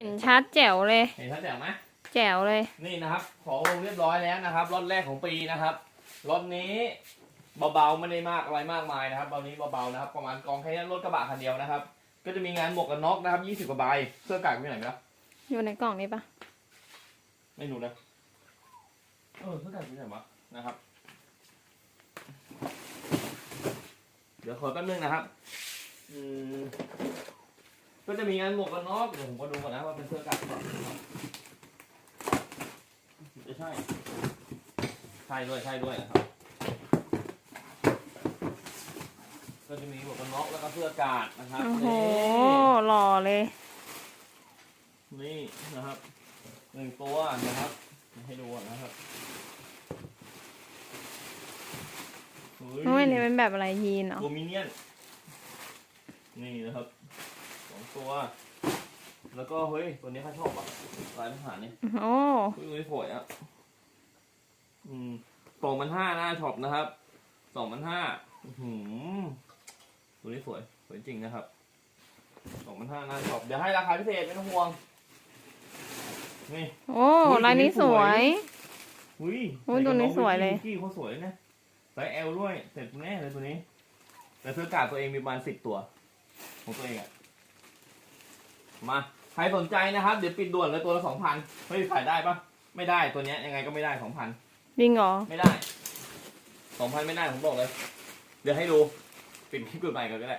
เห็นชัดแจ๋วเลย เห็นชัดแจ๋วไหมแจ๋วเลย นี่นะครับ ของลงเรียบร้อยแล้วนะครับรถแรกของปีนะครับรถนี้เบาๆไม่ได้มากอะไรมากมายนะครับรถนี้เบาๆนะครับ ประมาณกองแค่นี้รถกระบะคันเดียวนะครับ ก็จะมีงานหมวกกันน็อกนะครับ20กว่าใบเสื้อกั๊กมีไหนไหมล่ะอยู่ในกล่องนี้ปะไม่รู้นะเออเสื้อกั๊กมีไหนวะนะครับ เดี๋ยวขอแป๊บนึงนะครับ อืม ก็จะมีงานหมวกกันน็อกเดี๋ยวผมก็ดูก่อนนะว่าเป็นเสื้อกั๊กหรือเปล่าไม่ใช่ ใช่ด้วยใช่ด้วยนะครับ ก็จะมีหมวกกันน็อกแล้วก็เสื้อกาดนะครับโอ้โหนี่หล่อเลย นี่นะครับหนึ่งตัวนะครับ ให้ดูก่อนนะครับเฮ้ยโอ้ยนี่เป็นแบบอะไรยีนเหรอตัวมิเนียน นี่นะครับส องตัว แล้วก็เฮ้ยตัวนี้ข้าชอบอะลายทหารนี่โอ้เฮ้ยตัวนี้สวยอะอืมสองพันห้าหน้าช็อปนะครับสองพันห้าหืมตัวนี้สวยสวยจริงนะครับสองพันห้าหน้าช็อปเดี๋ยวให้ราคาพิเศษไม่ต้องห่วงนี่โอ้อุ๊ยลายนี้ตัสวนี้สววยยอุ้ยอุ๊ยตัวนี้สวยเลยกี้เขาสวยนะไซส์ L ด้วยเสร็จแน่เลยตัวนี้ แต่เสื้อกาดตัวเองมีประมาณสิบตัว ของตัวเองอะ มา ใครสนใจนะครับ เดี๋ยวปิดด่วนเลยตัวละสองพันเฮ้ยขายได้ปะไม่ได้ตัวเนี้ยยังไงก็ไม่ได้สองพันจริงเหรอ ไม่ได้สองพันไม่ได้ผมบอกเลย เดี๋ยวให้ดู ปิดคลิปก่อนไปก่อนก็ได้